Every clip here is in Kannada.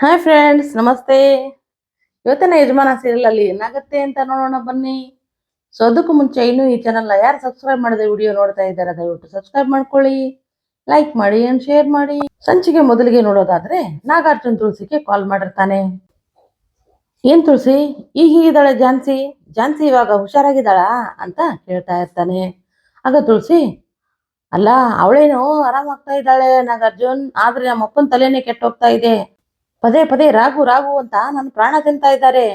ಹಾಯ್ ಫ್ರೆಂಡ್ಸ್ ನಮಸ್ತೆ. ಇವತ್ತಿನ ಯಜಮಾನ ಸೀರಿಯಲ್ ಅಲ್ಲಿ ಏನಾಗುತ್ತೆ ಅಂತ ನೋಡೋಣ ಬನ್ನಿ. ಸೊ ಅದಕ್ಕೂ ಮುಂಚೆ ಇನ್ನು ಈ ಚಾನಲ್ನ ಯಾರು ಸಬ್ಸ್ಕ್ರೈಬ್ ಮಾಡಿದ ವಿಡಿಯೋ ನೋಡ್ತಾ ಇದ್ದಾರೆ ದಯವಿಟ್ಟು ಸಬ್ಸ್ಕ್ರೈಬ್ ಮಾಡ್ಕೊಳ್ಳಿ ಲೈಕ್ ಮಾಡಿ ಅಂಡ್ ಶೇರ್ ಮಾಡಿ. ಸಂಚಿಗೆ ಮೊದಲಿಗೆ ನೋಡೋದಾದ್ರೆ ನಾಗಾರ್ಜುನ್ ತುಳಸಿಗೆ ಕಾಲ್ ಮಾಡಿರ್ತಾನೆ. ಏನ್ ತುಳಸಿ? ಈಗ ಹೀಗಿದ್ದಾಳೆ ಝಾನ್ಸಿ. ಝಾನ್ಸಿ ಇವಾಗ ಹುಷಾರಾಗಿದ್ದಾಳಾ ಅಂತ ಕೇಳ್ತಾ ಇರ್ತಾನೆ. ಆಗ ತುಳಸಿ, ಅಲ್ಲ, ಅವಳೇನು ಆರಾಮಾಗ್ತಾ ಇದ್ದಾಳೆ ನಾಗಾರ್ಜುನ್. ಆದ್ರೆ ನಮ್ಮ ಅಪ್ಪನ ತಲೆನೇ ಕೆಟ್ಟೋಗ್ತಾ ಇದೆ. ಪದೇ ಪದೇ ರಾಗು ರಾಗು ಅಂತ ನನ್ನ ಪ್ರಾಣ ತಿಂತಾ ಇದ್ದಾರೆ.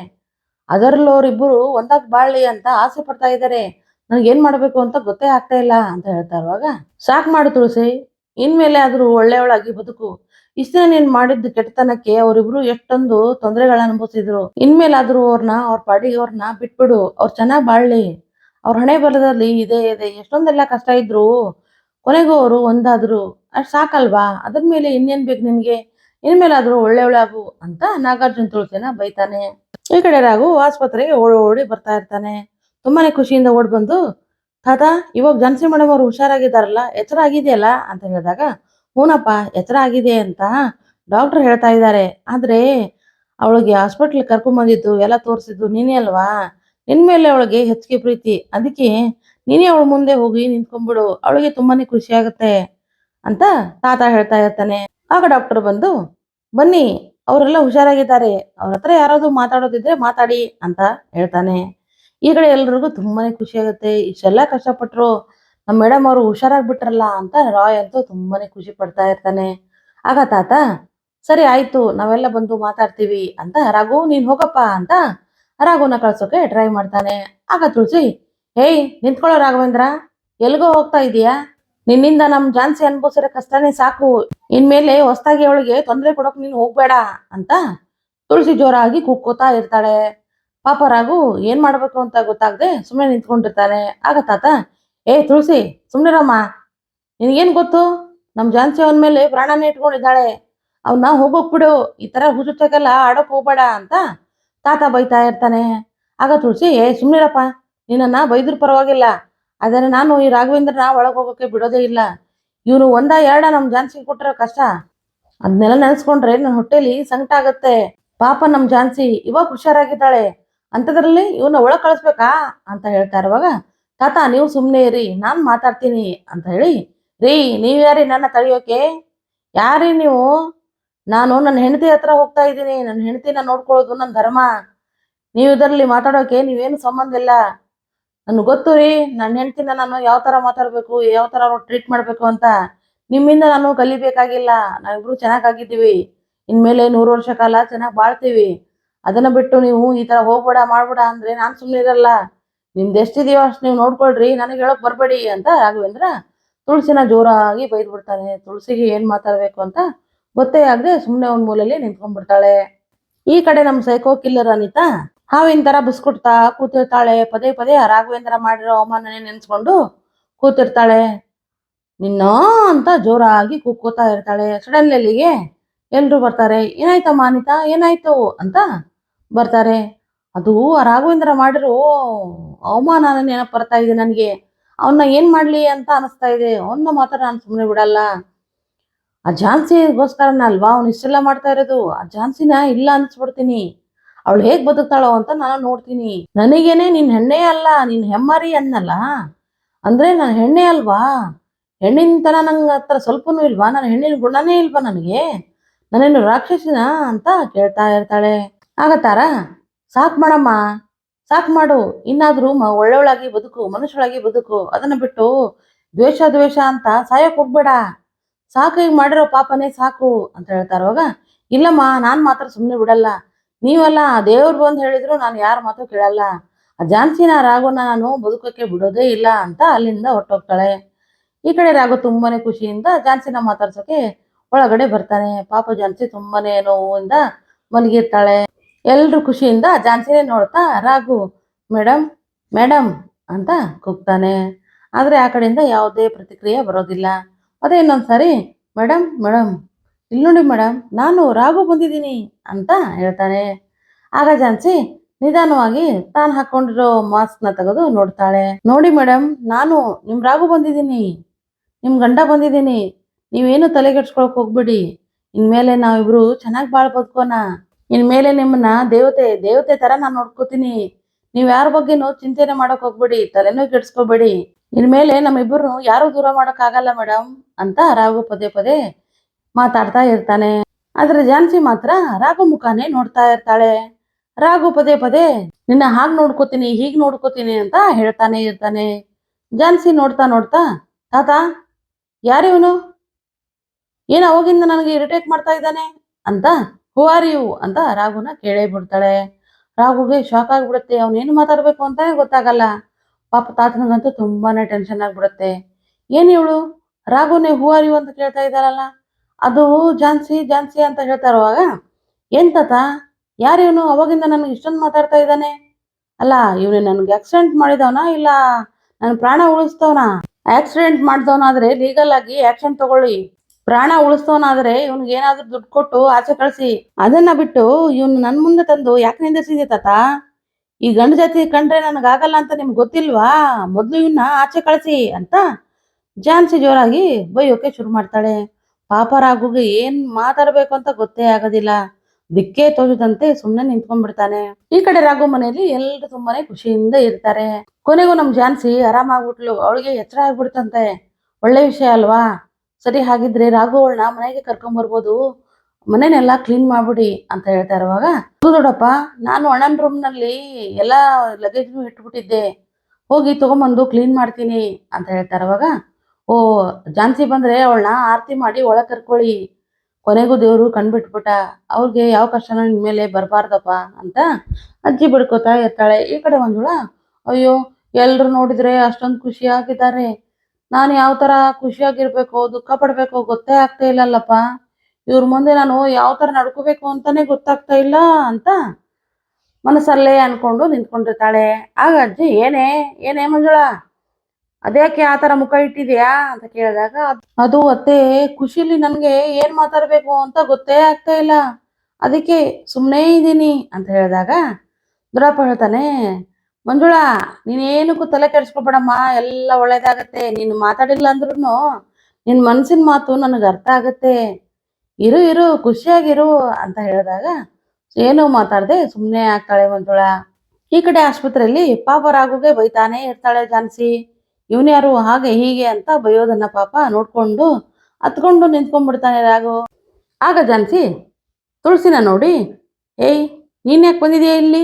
ಅದರಲ್ಲೂ ಅವರಿಬ್ಬರು ಒಂದಾಗ್ ಬಾಳ್ಲಿ ಅಂತ ಆಸೆ ಪಡ್ತಾ ಇದ್ದಾರೆ. ನನಗೆ ಏನ್ ಮಾಡ್ಬೇಕು ಅಂತ ಗೊತ್ತೇ ಆಗ್ತಾ ಇಲ್ಲ ಅಂತ ಹೇಳ್ತಾ ಇರುವಾಗ, ಸಾಕ್ ಮಾಡು ತುಳಸಿ, ಇನ್ಮೇಲೆ ಆದರೂ ಒಳ್ಳೆಯವಳಾಗಿ ಬದುಕು. ಇಷ್ಟೇ ನೀನ್ ಮಾಡಿದ್ದು ಕೆಟ್ಟತನಕ್ಕೆ ಅವರಿಬ್ರು ಎಷ್ಟೊಂದು ತೊಂದರೆಗಳ ಅನುಭವಿಸಿದ್ರು. ಇನ್ಮೇಲಾದ್ರೂ ಅವ್ರನ್ನ ಅವ್ರ ಪಾಡಿಗೆ ಅವ್ರನ್ನ ಬಿಟ್ಬಿಡು, ಅವ್ರು ಚೆನ್ನಾಗ್ ಬಾಳ್ಲಿ. ಅವ್ರ ಹಣೆ ಬರದಲ್ಲಿ ಇದೆ ಇದೆ, ಎಷ್ಟೊಂದೆಲ್ಲ ಕಷ್ಟ ಇದ್ರು ಕೊನೆಗೂ ಅವರು ಒಂದಾದ್ರು. ಅಷ್ಟ್ ಸಾಕಲ್ವಾ? ಅದ್ರ ಮೇಲೆ ಇನ್ನೇನ್ ಬೇಕು ನಿನ್ಗೆ? ಇನ್ಮೇಲಾದ್ರೂ ಒಳ್ಳೆಯವಳಾಗು ಅಂತ ನಾಗಾರ್ಜುನ್ ತುಳಸಿನ ಬೈತಾನೆ. ಈ ಕಡೆ ರಾಘು ಆಸ್ಪತ್ರೆಗೆ ಓಡಿ ಓಡಿ ಬರ್ತಾ ಇರ್ತಾನೆ. ತುಂಬಾನೇ ಖುಷಿಯಿಂದ ಓಡ್ ಬಂದು, ತಾತ, ಇವಾಗ ಜಾನ್ಸಿ ಮೇಡಮ್ ಅವ್ರು ಹುಷಾರಾಗಿದ್ದಾರಲ್ಲ, ಎಚ್ಚರ ಆಗಿದೆಯಲ್ಲ? ಅಂತ ಹೇಳಿದಾಗ, ಹೂನಪ್ಪ, ಎಚ್ಚರ ಆಗಿದೆ ಅಂತ ಡಾಕ್ಟರ್ ಹೇಳ್ತಾ ಇದ್ದಾರೆ. ಆದ್ರೆ ಅವಳಿಗೆ ಹಾಸ್ಪಿಟ್ಲ್ ಕರ್ಕೊಂಡ್ ಬಂದಿದ್ದು ಎಲ್ಲ ತೋರಿಸಿದ್ದು ನೀನೇ ಅಲ್ವಾ? ನಿನ್ ಮೇಲೆ ಅವಳಿಗೆ ಹೆಚ್ಚಿಗೆ ಪ್ರೀತಿ. ಅದಕ್ಕೆ ನೀನೇ ಅವಳ ಮುಂದೆ ಹೋಗಿ ನಿಂತ್ಕೊಂಡ್ಬಿಡು. ಅವಳಿಗೆ ತುಂಬಾನೇ ಖುಷಿ ಆಗುತ್ತೆ. ಅಂತ ತಾತ ಹೇಳ್ತಾ ಇರ್ತಾನೆ. ಆಗ ಡಾಕ್ಟರ್ ಬಂದು, ಬನ್ನಿ, ಅವರೆಲ್ಲ ಹುಷಾರಾಗಿದ್ದಾರೆ. ಅವ್ರ ಹತ್ರ ಯಾರಾದ್ರೂ ಮಾತಾಡೋದಿದ್ರೆ ಮಾತಾಡಿ ಅಂತ ಹೇಳ್ತಾನೆ. ಈ ಕಡೆ ಎಲ್ರಿಗೂ ತುಂಬಾನೇ ಖುಷಿ ಆಗುತ್ತೆ. ಇಷ್ಟೆಲ್ಲ ಕಷ್ಟಪಟ್ರು ನಮ್ಮ ಮೇಡಮ್ ಅವರು ಹುಷಾರಾಗ್ಬಿಟ್ರಲ್ಲ ಅಂತ ರಾಯ್ ಅಂತೂ ತುಂಬಾನೇ ಖುಷಿ ಪಡ್ತಾ ಇರ್ತಾನೆ. ಆಗ ತಾತ, ಸರಿ ಆಯ್ತು, ನಾವೆಲ್ಲ ಬಂದು ಮಾತಾಡ್ತೀವಿ ಅಂತ ರಾಘು, ನೀನ್ ಹೋಗಪ್ಪ ಅಂತ ರಾಘುನ ಕಳ್ಸೋಕೆ ಟ್ರೈ ಮಾಡ್ತಾನೆ. ಆಗ ತುಳಸಿ ಹೇಯ್ ನಿಂತ್ಕೊಳ್ಳೋ ರಾಘವೇಂದ್ರ, ಎಲ್ಗೋ ಹೋಗ್ತಾ ಇದೀಯಾ? ನಿನ್ನಿಂದ ನಮ್ ಜಾನ್ಸಿ ಅನ್ಭವಿಸಿರೋ ಕಷ್ಟನೇ ಸಾಕು. ಇನ್ಮೇಲೆ ಹೊಸ್ದಾಗಿ ಅವಳಿಗೆ ತೊಂದರೆ ಕೊಡೋಕೆ ನೀನು ಹೋಗ್ಬೇಡ ಅಂತ ತುಳಸಿ ಜೋರಾಗಿ ಕುಕ್ಕೋತಾ ಇರ್ತಾಳೆ. ಪಾಪ ರಾಘು ಏನ್ ಮಾಡ್ಬೇಕು ಅಂತ ಗೊತ್ತಾಗದೆ ಸುಮ್ಮನೆ ನಿಂತ್ಕೊಂಡಿರ್ತಾನೆ. ಆಗ ತಾತ, ಏ ತುಳಸಿ ಸುಮ್ನಿರಮ್ಮ ನಿನಗೇನ್ ಗೊತ್ತು? ನಮ್ ಜಾನ್ಸಿ ಅವನ ಮೇಲೆ ಪ್ರಾಣನೇ ಇಟ್ಕೊಂಡಿದ್ದಾಳೆ. ಅವನ್ನ ಹೋಗೋಗ್ಬಿಡು ಈ ತರ ಹುಚ್ಚುಚ್ಚಕ್ಕೆಲ್ಲ ಆಡೋಕ್ ಹೋಗ್ಬೇಡ ಅಂತ ತಾತ ಬೈತಾ ಇರ್ತಾನೆ. ಆಗ ತುಳಸಿ, ಏ ಸುಮ್ನಿರಪ್ಪ ನಿನ್ನನ್ನ ಬೈದ್ರು ಪರವಾಗಿಲ್ಲ. ಆದರೆ ನಾನು ಈ ರಾಘವೇಂದ್ರನ ಒಳಗೆ ಹೋಗೋಕೆ ಬಿಡೋದೇ ಇಲ್ಲ. ಇವನು ಒಂದ ಎರಡ ನಮ್ ಜಾನ್ಸಿ ಕೊಟ್ಟಿರೋ ಕಷ್ಟ. ಅದನ್ನೆಲ್ಲ ನೆನೆಸ್ಕೊಂಡ್ರೆ ನನ್ನ ಹೊಟ್ಟೆಲಿ ಸಂಕಟ ಆಗತ್ತೆ. ಪಾಪ ನಮ್ ಜಾನ್ಸಿ ಇವಾಗ ಹುಷಾರಾಗಿದ್ದಾಳೆ. ಅಂತದ್ರಲ್ಲಿ ಇವನ್ನ ಒಳಗ್ ಕಳಿಸ್ಬೇಕಾ? ಅಂತ ಹೇಳ್ತಾ ಇರುವಾಗ, ತಾತ ನೀವು ಸುಮ್ನೆ ಇರಿ, ನಾನ್ ಮಾತಾಡ್ತೀನಿ ಅಂತ ಹೇಳಿ, ರೀ, ನೀವ್ ಯಾರಿ ನನ್ನ ತಡೆಯೋಕೆ? ಯಾರಿ ನೀವು? ನಾನು ನನ್ನ ಹೆಂಡತಿ ಹತ್ರ ಹೋಗ್ತಾ ಇದ್ದೀನಿ. ನನ್ನ ಹೆಂಡತಿನ ನೋಡ್ಕೊಳ್ಳೋದು ನನ್ನ ಧರ್ಮ. ನೀವು ಇದರಲ್ಲಿ ಮಾತಾಡೋಕೆ ನೀವೇನು ಸಂಬಂಧ ಇಲ್ಲ. ನನ್ಗೆ ಗೊತ್ತು ರೀ ನನ್ನ ಹೆಂಡತಿನ ನಾನು ಯಾವ ತರ ಮಾತಾಡ್ಬೇಕು, ಯಾವ ತರ ಟ್ರೀಟ್ ಮಾಡಬೇಕು ಅಂತ ನಿಮ್ಮಿಂದ ನಾನು ಕಲಿಬೇಕಾಗಿಲ್ಲ. ನಾವಿಬ್ರು ಚೆನ್ನಾಗಾಗಿದ್ದೀವಿ ಇನ್ಮೇಲೆ ನೂರು ವರ್ಷ ಕಾಲ ಚೆನ್ನಾಗಿ ಬಾಳ್ತೀವಿ. ಅದನ್ನ ಬಿಟ್ಟು ನೀವು ಈ ತರ ಹೋಗ್ಬೇಡ, ಮಾಡ್ಬೇಡ ಅಂದ್ರೆ ನಾನು ಸುಮ್ಮನೆ ಇರಲ್ಲ. ನಿಮ್ದು ಎಷ್ಟಿದೆಯೋ ಅಷ್ಟು ನೀವು ನೋಡ್ಕೊಳ್ರಿ, ನನಗೆ ಹೇಳಕ್ ಬರಬೇಡಿ ಅಂತ ರಾಘವೇಂದ್ರ ತುಳಸಿನ ಜೋರಾಗಿ ಬೈದ್ ಬಿಡ್ತಾನೆ ತುಳಸಿಗೆ ಏನ್ ಮಾತಾಡ್ಬೇಕು ಅಂತ ಗೊತ್ತೇ ಆಗದೆ ಸುಮ್ಮನೆ ಒಂದ್ ಮೂಲೆಯಲ್ಲಿ ನಿಂತ್ಕೊಂಡ್ಬಿಡ್ತಾಳೆ. ಈ ಕಡೆ ನಮ್ ಸೈಕೋ ಕಿಲ್ಲರ್ ಅನಿತಾ ಹಾವಿನ ತರ ಬಸ್ಕೊಡ್ತಾ ಕೂತಿರ್ತಾಳೆ. ಪದೇ ಪದೇ ರಾಘವೇಂದ್ರ ಮಾಡಿರೋ ಅವಮಾನನೇ ನೆನೆಸ್ಕೊಂಡು ಕೂತಿರ್ತಾಳೆ. ನಿನ್ನ ಅಂತ ಜೋರಾಗಿ ಕೂಗ್ಕೋತಾ ಇರ್ತಾಳೆ. ಸಡನ್ಲಿ ಅಲ್ಲಿಗೆ ಎಲ್ರು ಬರ್ತಾರೆ. ಏನಾಯ್ತಮ್ಮ ಅನಿತಾ? ಏನಾಯ್ತು ಅಂತ ಬರ್ತಾರೆ. ಅದು ರಾಘವೇಂದ್ರ ಮಾಡಿರೋ ಅವಮಾನ ನೆನಪು ಬರ್ತಾ ಇದೆ ನನಗೆ. ಅವನ್ನ ಏನ್ ಮಾಡ್ಲಿ ಅಂತ ಅನಿಸ್ತಾ ಇದೆ. ಅವನ್ನ ಮಾತ್ರ ನಾನು ಸುಮ್ಮನೆ ಬಿಡಲ್ಲ. ಆ ಝಾನ್ಸಿಗೋಸ್ಕರನ ಅಲ್ವಾ? ಅವ್ನು ಇಷ್ಟೆಲ್ಲ ಮಾಡ್ತಾ ಇರೋದು. ಆ ಝಾನ್ಸಿನ ಇಲ್ಲ ಅನ್ಸ್ಬಿಡ್ತೀನಿ. ಅವಳು ಹೇಗ್ ಬದುಕ್ತಾಳೋ ಅಂತ ನಾನು ನೋಡ್ತೀನಿ. ನನಗೇನೆ ನಿನ್ ಹೆಣ್ಣೆ ಅಲ್ಲ, ನಿನ್ ಹೆಮ್ಮರಿ ಅನ್ನಲ್ಲ. ಅಂದ್ರೆ ನಾನು ಹೆಣ್ಣೆ ಅಲ್ವಾ? ಹೆಣ್ಣಿನ ನಂಗೆ ಹತ್ರ ಸ್ವಲ್ಪನೂ ಇಲ್ವಾ? ನನ್ನ ಹೆಣ್ಣಿನ ಗುಣನೇ ಇಲ್ವಾ ನನಗೆ? ನಾನೇನು ರಾಕ್ಷಸಿನ ಅಂತ ಕೇಳ್ತಾ ಇರ್ತಾಳೆ. ಆಗತ್ತಾರ ತಾರ, ಸಾಕ್ ಮಾಡಮ್ಮ, ಸಾಕ್ ಮಾಡು. ಇನ್ನಾದ್ರೂ ಮ ಒಳ್ಳೆಯವಳಾಗಿ ಬದುಕು, ಮನುಷ್ಯಳಾಗಿ ಬದುಕು. ಅದನ್ನ ಬಿಟ್ಟು ದ್ವೇಷ ದ್ವೇಷ ಅಂತ ಸಾಯಕ್ ಹೋಗ್ಬೇಡ. ಸಾಕು ಈಗ ಮಾಡಿರೋ ಪಾಪನೇ ಸಾಕು ಅಂತ ಹೇಳ್ತಾರೋಗ ಇಲ್ಲಮ್ಮ, ನಾನ್ ಮಾತ್ರ ಸುಮ್ಮನೆ ಬಿಡಲ್ಲ. ನೀವಲ್ಲ ದೇವ್ರು ಬಂದು ಹೇಳಿದ್ರು ನಾನು ಯಾರ ಮಾತು ಕೇಳಲ್ಲ. ಆ ಜಾನ್ಸಿನ ರಾಘುನ ನಾನು ಬದುಕೋಕೆ ಬಿಡೋದೇ ಇಲ್ಲ ಅಂತ ಅಲ್ಲಿಂದ ಹೊರಟೋಗ್ತಾಳೆ. ಈ ಕಡೆ ರಾಘು ತುಂಬಾನೇ ಖುಷಿಯಿಂದ ಜಾನ್ಸಿನ ಮಾತಾಡ್ಸೋಕೆ ಒಳಗಡೆ ಬರ್ತಾನೆ. ಪಾಪ ಜಾನ್ಸಿ ತುಂಬಾನೇ ನೋವಿಂದ ಮಲಗಿರ್ತಾಳೆ. ಎಲ್ರು ಖುಷಿಯಿಂದ ಜಾನ್ಸಿನೇ ನೋಡ್ತಾ ರಾಘು ಮೇಡಮ್ ಮೇಡಮ್ ಅಂತ ಕೂಗ್ತಾನೆ. ಆದ್ರೆ ಆ ಕಡೆಯಿಂದ ಯಾವುದೇ ಪ್ರತಿಕ್ರಿಯೆ ಬರೋದಿಲ್ಲ. ಅದೇ ಇನ್ನೊಂದ್ಸರಿ ಮೇಡಮ್ ಮೇಡಮ್ ಇಲ್ಲಿ ನೋಡಿ ಮೇಡಮ್, ನಾನು ರಾಘು ಬಂದಿದ್ದೀನಿ ಅಂತ ಹೇಳ್ತಾನೆ. ಆಗ ಜಾನ್ಸಿ ನಿಧಾನವಾಗಿ ತಾನು ಹಾಕೊಂಡಿರೋ ಮಾಸ್ಕ್ನ ತೆಗೆದು ನೋಡ್ತಾಳೆ. ನೋಡಿ ಮೇಡಮ್, ನಾನು ನಿಮ್ ರಾಘು ಬಂದಿದ್ದೀನಿ. ನಿಮ್ ಗಂಡ ಬಂದಿದ್ದೀನಿ. ನೀವೇನು ತಲೆಗೆಡ್ಸ್ಕೊಳಕ್ ಹೋಗ್ಬಿಡಿ. ಇನ್ಮೇಲೆ ನಾವಿಬ್ರು ಚೆನ್ನಾಗಿ ಬಾಳ್ ಬದುಕೋಣ. ಇನ್ಮೇಲೆ ನಿಮ್ಮನ್ನ ದೇವತೆ ದೇವತೆ ತರ ನಾನು ನೋಡ್ಕೋತೀನಿ. ನೀವ್ ಯಾರ ಬಗ್ಗೆನೂ ಚಿಂತೆನೆ ಮಾಡಕ್ ಹೋಗ್ಬೇಡಿ ತಲೆನೂ ಕೆಡ್ಸ್ಕೋಬೇಡಿ. ಇನ್ಮೇಲೆ ನಮ್ಮಿಬ್ಬರು ಯಾರು ದೂರ ಮಾಡಕ್ ಆಗಲ್ಲ ಮೇಡಮ್ ಅಂತ ರಾಘು ಪದೇ ಪದೇ ಮಾತಾಡ್ತಾ ಇರ್ತಾನೆ. ಆದ್ರೆ ಝಾನ್ಸಿ ಮಾತ್ರ ರಾಘು ಮುಖಾನೇ ನೋಡ್ತಾ ಇರ್ತಾಳೆ. ರಾಘು ಪದೇ ಪದೇ, ನಿನ್ನ ಹಾಗ್ ನೋಡ್ಕೋತೀನಿ, ಹೀಗ್ ನೋಡ್ಕೋತೀನಿ ಅಂತ ಹೇಳ್ತಾನೆ ಇರ್ತಾನೆ. ಝಾನ್ಸಿ ನೋಡ್ತಾ ನೋಡ್ತಾ, ತಾತ ಯಾರಿವನು ಏನ್ ಅವಾಗಿಂದ ನನಗೆ ಇರಿಟೇಟ್ ಮಾಡ್ತಾ ಇದ್ದಾನೆ? ಅಂತ ಹೂ ಅಂತ ರಾಘುನ ಕೇಳೇ ಬಿಡ್ತಾಳೆ. ರಾಘುಗೆ ಶಾಕ್ ಆಗ್ಬಿಡುತ್ತೆ ಅವನೇನು ಮಾತಾಡ್ಬೇಕು ಅಂತಾನೆ ಗೊತ್ತಾಗಲ್ಲ. ಪಾಪ ತಾತನಿಗಂತೂ ತುಂಬಾನೇ ಟೆನ್ಷನ್ ಆಗ್ಬಿಡುತ್ತೆ. ಏನ್ ಇವಳು? ರಾಘುನೇ ಹೂ ಆರ್ ಅಂತ ಕೇಳ್ತಾ ಇದ್ದಾರಲ್ಲ ಅದು ಜಾನ್ಸಿ ಜಾನ್ಸಿ ಅಂತ ಹೇಳ್ತಾ ಇರುವಾಗ ಏನ್ ತಾತ? ಯಾರಿವನು ಅವಾಗಿಂದ ನನಗೆ ಇಷ್ಟೊಂದು ಮಾತಾಡ್ತಾ ಇದ್ದಾನೆ. ಅಲ್ಲ, ಇವನು ನನ್ಗೆ ಆಕ್ಸಿಡೆಂಟ್ ಮಾಡಿದವನ? ಇಲ್ಲ ನನ್ನ ಪ್ರಾಣ ಉಳಿಸ್ತವನ? ಆಕ್ಸಿಡೆಂಟ್ ಮಾಡಿದವನಾದ್ರೆ ಲೀಗಲ್ ಆಗಿ ಆಕ್ಷನ್ ತಗೊಳ್ಳಿ. ಪ್ರಾಣ ಉಳಿಸ್ತವನಾದ್ರೆ ಇವ್ನಿಗೆ ಏನಾದ್ರೂ ದುಡ್ಡು ಕೊಟ್ಟು ಆಚೆ ಕಳಿಸಿ. ಅದನ್ನ ಬಿಟ್ಟು ಇವನು ನನ್ ಮುಂದೆ ತಂದು ಯಾಕೆ ನಿಂದಿಸಿದೆ ತಾತ? ಈ ಗಂಡು ಜಾತಿ ಕಂಡ್ರೆ ನನಗಾಗಲ್ಲ ಅಂತ ನಿಮ್ಗೆ ಗೊತ್ತಿಲ್ವಾ? ಮೊದ್ಲು ಇವನ್ನ ಆಚೆ ಕಳಿಸಿ ಅಂತ ಜಾನ್ಸಿ ಜೋರಾಗಿ ಬೈಯೋಕೆ ಶುರು ಮಾಡ್ತಾಳೆ. ಪಾಪ ರಾಘುಗೆ ಏನ್ ಮಾತಾಡ್ಬೇಕು ಅಂತ ಗೊತ್ತೇ ಆಗೋದಿಲ್ಲ. ದಿಕ್ಕೇ ತೋಚದಂತೆ ಸುಮ್ಮನೆ ನಿಂತ್ಕೊಂಡ್ಬಿಡ್ತಾನೆ. ಈ ಕಡೆ ರಾಘು ಮನೆಯಲ್ಲಿ ಎಲ್ರು ತುಂಬಾನೇ ಖುಷಿಯಿಂದ ಇರ್ತಾರೆ. ಕೊನೆಗೂ ನಮ್ ಜಾನ್ಸಿ ಆರಾಮಾಗ್ಬಿಟ್ಲು. ಅವಳಿಗೆ ಎಚ್ಚರ ಆಗ್ಬಿಡ್ತಂತೆ. ಒಳ್ಳೆ ವಿಷಯ ಅಲ್ವಾ? ಸರಿ, ಹಾಗಿದ್ರೆ ರಾಘು ಅವಳನ್ನ ಮನೆಗೆ ಕರ್ಕೊಂಡ್ ಬರ್ಬೋದು. ಮನೆನೆಲ್ಲ ಕ್ಲೀನ್ ಮಾಡ್ಬಿಡಿ ಅಂತ ಹೇಳ್ತಾ ಇರುವಾಗ ದೊಡ್ಡಪ್ಪ, ನಾನು ಅಣ್ಣನ ರೂಮ್ನಲ್ಲಿ ಎಲ್ಲಾ ಲಗೇಜ್ನು ಇಟ್ಬಿಟ್ಟಿದ್ದೆ. ಹೋಗಿ ತಗೊಂಬಂದು ಕ್ಲೀನ್ ಮಾಡ್ತೀನಿ ಅಂತ ಹೇಳ್ತಾ ಇರುವಾಗ ಓ, ಜಾನ್ಸಿ ಬಂದ್ರೆ ಅವಳನ್ನ ಆರತಿ ಮಾಡಿ ಒಳಗ್ ಕರ್ಕೊಳ್ಳಿ. ಕೊನೆಗೂ ದೇವ್ರು ಕಣ್ಬಿಟ್ಬಿಟ್ಟ, ಅವ್ರಿಗೆ ಯಾವ ಕಷ್ಟನೂ ಮೇಲೆ ಬರಬಾರ್ದಪ್ಪ ಅಂತ ಅಜ್ಜಿ ಬಿಡ್ಕೋತಾ ಇರ್ತಾಳೆ. ಈ ಕಡೆ ಬಂದಳ ಅಯ್ಯೋ, ಎಲ್ರು ನೋಡಿದ್ರೆ ಅಷ್ಟೊಂದು ಖುಷಿಯಾಗಿದ್ದಾರೆ ನಾನು ಯಾವ ತರ ಖುಷಿಯಾಗಿರ್ಬೇಕು, ದುಃಖ ಪಡ್ಬೇಕು ಗೊತ್ತೇ ಆಗ್ತಾ ಇಲ್ಲಲ್ಲಪ್ಪ. ಇವ್ರ ಮುಂದೆ ನಾನು ಯಾವ ತರ ನಡ್ಕೋಬೇಕು ಅಂತಾನೆ ಗೊತ್ತಾಗ್ತಾ ಇಲ್ಲ ಅಂತ ಮನಸ್ಸಲ್ಲೇ ಅನ್ಕೊಂಡು ನಿಂತ್ಕೊಂಡಿರ್ತಾಳೆ. ಆಗ ಅಜ್ಜಿ, ಏನೇ ಏನೇ ಮಂಜುಳ? ಅದ್ಯಾಕೆ ಆ ತರ ಮುಖ ಇಟ್ಟಿದ್ಯಾ ಅಂತ ಕೇಳಿದಾಗ, ಅದು ಅತ್ತೆ ಖುಷಿಲಿ ನನ್ಗೆ ಏನ್ ಮಾತಾಡ್ಬೇಕು ಅಂತ ಗೊತ್ತೇ ಆಗ್ತಾ ಇಲ್ಲ. ಅದಕ್ಕೆ ಸುಮ್ಮನೆ ಇದ್ದೀನಿ ಅಂತ ಹೇಳಿದಾಗ ದೊಡ್ಡಪ್ಪ ಹೇಳ್ತಾನೆ, ಮಂಜುಳಾ, ನೀನೇನಕ್ಕೂ ತಲೆ ಕೆಡಿಸ್ಕೊಬೇಡಮ್ಮ, ಎಲ್ಲ ಒಳ್ಳೇದಾಗತ್ತೆ. ನೀನು ಮಾತಾಡಿಲ್ಲ ಅಂದ್ರೂ ನಿನ್ ಮನ್ಸಿನ ಮಾತು ನನಗೆ ಅರ್ಥ ಆಗತ್ತೆ. ಇರು ಇರು, ಖುಷಿಯಾಗಿರು ಅಂತ ಹೇಳಿದಾಗ, ಏನೂ ಮಾತಾಡದೆ ಸುಮ್ಮನೆ ಆಗ್ತಾಳೆ ಮಂಜುಳಾ. ಈ ಕಡೆ ಆಸ್ಪತ್ರೆಯಲ್ಲಿ ಪಾಪ ರಾಘುಗೆ ಬೈತಾನೆ ಇರ್ತಾಳೆ ಜಾನ್ಸಿ ಇವನ್ಯಾರು ಹಾಗೆ ಹೀಗೆ ಅಂತ ಬೈಯೋದನ್ನ ಪಾಪ ನೋಡ್ಕೊಂಡು ಹತ್ಕೊಂಡು ನಿಂತ್ಕೊಂಡ್ಬಿಡ್ತಾನೆ ರಾಘು. ಆಗ ಜಾನ್ಸಿ, ತುಳಸಿನ ನೋಡಿ, ಏಯ್, ನೀನ್ ಯಾಕೆ ಬಂದಿದ್ಯಾ ಇಲ್ಲಿ?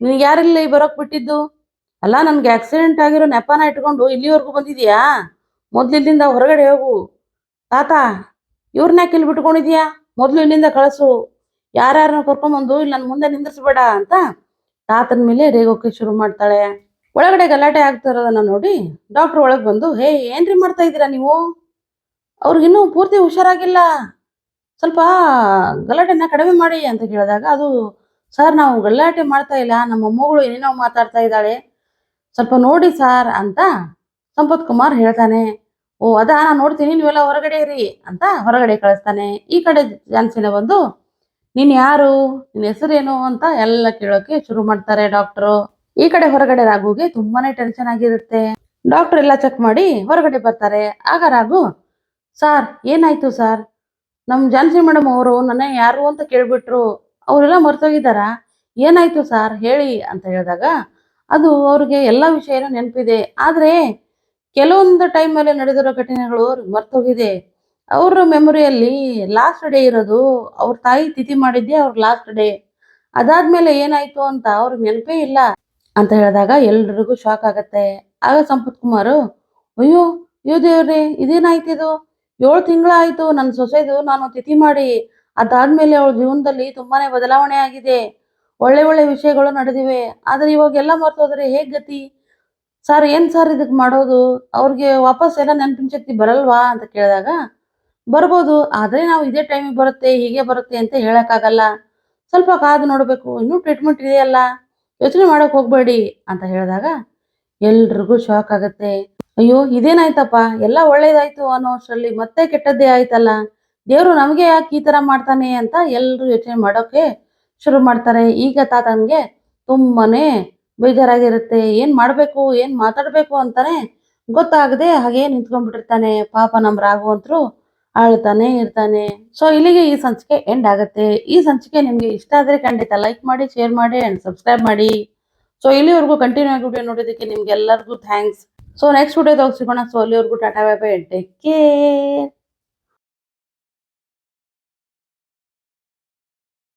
ನಿನಗೆ ಯಾರಿಲ್ಲ ಬರೋಕ್ ಬಿಟ್ಟಿದ್ದು? ಅಲ್ಲ, ನನಗೆ ಆಕ್ಸಿಡೆಂಟ್ ಆಗಿರೋ ನೆಪನ ಇಟ್ಕೊಂಡು ಇಲ್ಲಿವರೆಗೂ ಬಂದಿದ್ಯಾ? ಮೊದ್ಲು ಇಲ್ಲಿಂದ ಹೊರಗಡೆ ಹೋಗು. ತಾತ ಇವ್ರನ್ನ ಇಲ್ಲಿ ಬಿಟ್ಕೊಂಡಿದ್ಯಾ? ಮೊದ್ಲು ಇಲ್ಲಿಂದ ಕಳಿಸು. ಯಾರ್ಯಾರನ್ನ ಕರ್ಕೊಂಬಂದು ಇಲ್ಲಿ ನನ್ನ ಮುಂದೆ ನಿಂದಿರ್ಸ್ಬೇಡ ಅಂತ ತಾತನ ಮೇಲೆ ರೇಗೋಕೆ ಶುರು ಮಾಡ್ತಾಳೆ. ಒಳಗಡೆ ಗಲಾಟೆ ಆಗ್ತಾ ಇರೋದನ್ನ ನೋಡಿ ಡಾಕ್ಟರ್ ಒಳಗೆ ಬಂದು, ಹೇ, ಏನ್ರಿ ಮಾಡ್ತಾ ಇದ್ದೀರಾ ನೀವು? ಅವ್ರಿಗಿನ್ನೂ ಪೂರ್ತಿ ಹುಷಾರಾಗಿಲ್ಲ. ಸ್ವಲ್ಪ ಗಲಾಟೆನ ಕಡಿಮೆ ಮಾಡಿ ಅಂತ ಕೇಳಿದಾಗ, ಅದು ಸರ್, ನಾವು ಗಲಾಟೆ ಮಾಡ್ತಾ ಇಲ್ಲ. ನಮ್ಮ ಮೊಮ್ಮಗಳು ಏನೇನೋ ಮಾತಾಡ್ತಾ ಇದ್ದಾಳೆ. ಸ್ವಲ್ಪ ನೋಡಿ ಸರ್ ಅಂತ ಸಂಪತ್ ಕುಮಾರ್ ಹೇಳ್ತಾನೆ. ಓ, ಅದ? ನಾನು ನೋಡ್ತೀನಿ. ನೀವೆಲ್ಲ ಹೊರಗಡೆ ಇರಿ ಅಂತ ಹೊರಗಡೆ ಕಳಿಸ್ತಾನೆ. ಈ ಕಡೆ ಜಾನ್ಸಿನ ಬಂದು, ನೀನ್ ಯಾರು? ನಿನ್ನ ಹೆಸರೇನು? ಅಂತ ಎಲ್ಲ ಕೇಳೋಕೆ ಶುರು ಮಾಡ್ತಾರೆ ಡಾಕ್ಟ್ರು ಈ ಕಡೆ ಹೊರಗಡೆ ರಾಘುಗೆ ತುಂಬಾನೇ ಟೆನ್ಷನ್ ಆಗಿರುತ್ತೆ. ಡಾಕ್ಟರ್ ಎಲ್ಲ ಚೆಕ್ ಮಾಡಿ ಹೊರಗಡೆ ಬರ್ತಾರೆ. ಆಗ ರಾಘು, ಸಾರ್, ಏನಾಯ್ತು ಸರ್? ನಮ್ ಜಾನ್ಸಿ ಮೇಡಮ್ ಅವರು ನನ್ನ ಯಾರು ಅಂತ ಕೇಳ್ಬಿಟ್ರು. ಅವರೆಲ್ಲ ಮರ್ತೋಗಿದ್ದಾರ? ಏನಾಯ್ತು ಸರ್? ಹೇಳಿ ಅಂತ ಹೇಳಿದಾಗ, ಅದು ಅವ್ರಿಗೆ ಎಲ್ಲಾ ವಿಷಯನೂ ನೆನಪಿದೆ. ಆದ್ರೆ ಕೆಲವೊಂದು ಟೈಮಲ್ಲಿ ನಡೆದಿರೋ ಘಟನೆಗಳು ಮರ್ತೋಗಿದೆ. ಅವ್ರ ಮೆಮೊರಿಯಲ್ಲಿ ಲಾಸ್ಟ್ ಡೇ ಇರೋದು. ಅವ್ರ ತಾಯಿ ತಿಥಿ ಮಾಡಿದ್ದೆ ಅವ್ರ ಲಾಸ್ಟ್ ಡೇ ಅದಾದ್ಮೇಲೆ ಏನಾಯ್ತು ಅಂತ ಅವ್ರಿಗೆ ನೆನಪೇ ಇಲ್ಲ. ಅಂತ ಹೇಳಿದಾಗ ಎಲ್ರಿಗೂ ಶಾಕ್ ಆಗತ್ತೆ. ಆಗ ಸಂಪತ್ ಕುಮಾರ್, ಅಯ್ಯೋ ಅಯ್ಯೋ ಇದೇನಾಯ್ತು ಇದೇನಾಯ್ತಿದು ಏಳು ತಿಂಗಳಾಯ್ತು ನನ್ನ ಸೊಸೆದು ನಾನು ತಿಥಿ ಮಾಡಿ, ಅದಾದ್ಮೇಲೆ ಅವಳ ಜೀವನದಲ್ಲಿ ತುಂಬಾನೇ ಬದಲಾವಣೆ ಆಗಿದೆ. ಒಳ್ಳೆ ಒಳ್ಳೆ ವಿಷಯಗಳು ನಡೆದಿವೆ. ಆದ್ರೆ ಇವಾಗ ಎಲ್ಲ ಮರ್ತೋದ್ರೆ ಹೇಗ್ ಗತಿ? ಸರ್, ಏನ್ ಸರ್ ಇದಕ್ ಮಾಡೋದು? ಅವ್ರಿಗೆ ವಾಪಸ್ ಎಲ್ಲ ನೆನಪಿನ ಶಕ್ತಿ ಬರಲ್ವಾ? ಅಂತ ಕೇಳಿದಾಗ, ಬರ್ಬೋದು, ಆದ್ರೆ ನಾವು ಇದೇ ಟೈಮಿಗೆ ಬರುತ್ತೆ, ಹೀಗೆ ಬರುತ್ತೆ ಅಂತ ಹೇಳಕ್ಕಾಗಲ್ಲ. ಸ್ವಲ್ಪ ಕಾದು ನೋಡ್ಬೇಕು, ಇನ್ನೂ ಟ್ರೀಟ್ಮೆಂಟ್ ಇದೆಯಲ್ಲ ಯೋಚನೆ ಮಾಡೋಕೆ ಹೋಗಬೇಡಿ ಅಂತ ಹೇಳಿದಾಗ ಎಲ್ರಿಗೂ ಶಾಕ್ ಆಗತ್ತೆ. ಅಯ್ಯೋ, ಇದೇನಾಯ್ತಪ್ಪ? ಎಲ್ಲ ಒಳ್ಳೇದಾಯ್ತು ಅನ್ನೋ ಅಷ್ಟರಲ್ಲಿ ಮತ್ತೆ ಕೆಟ್ಟದ್ದೇ ಆಯ್ತಲ್ಲ? ದೇವ್ರು ನಮಗೆ ಯಾಕೆ ಈ ತರ ಮಾಡ್ತಾನೆ ಅಂತ ಎಲ್ಲರೂ ಯೋಚನೆ ಮಾಡೋಕೆ ಶುರು ಮಾಡ್ತಾರೆ. ಈಗ ತಾತನಿಗೆ ತುಂಬಾನೇ ಬೇಜಾರಾಗಿರುತ್ತೆ. ಏನ್ ಮಾಡಬೇಕು, ಏನ್ ಮಾತಾಡ್ಬೇಕು ಅಂತಾನೆ ಗೊತ್ತಾಗದೆ ಹಾಗೆ ನಿಂತ್ಕೊಂಡ್ಬಿಟ್ಟಿರ್ತಾನೆ. ಪಾಪ ನಮ್ ರಾಘವಂತರು ಆಳ್ತಾನೆ ಇರ್ತಾನೆ. ಸೊ ಇಲ್ಲಿಗೆ ಈ ಸಂಚಿಕೆ ಎಂಡ್ ಆಗುತ್ತೆ. ಈ ಸಂಚಿಕೆ ನಿಮಗೆ ಇಷ್ಟ ಆದ್ರೆ ಖಂಡಿತ ಲೈಕ್ ಮಾಡಿ ಶೇರ್ ಮಾಡಿ ಅಂಡ್ ಸಬ್ಸ್ಕ್ರೈಬ್ ಮಾಡಿ. ಸೊ ಇಲ್ಲಿವರೆಗೂ ಕಂಟಿನ್ಯೂ ಆಗಿ ವಿಡಿಯೋ ನೋಡೋದಕ್ಕೆ ನಿಮ್ಗೆ ಎಲ್ಲರಿಗೂ ಥ್ಯಾಂಕ್ಸ್ ಸೊ ನೆಕ್ಸ್ಟ್ ವಿಡಿಯೋದಾಗ ಸಿಗೋಣ ಸೊ ಅಲ್ಲಿವರೆಗೂ tata bye bye take care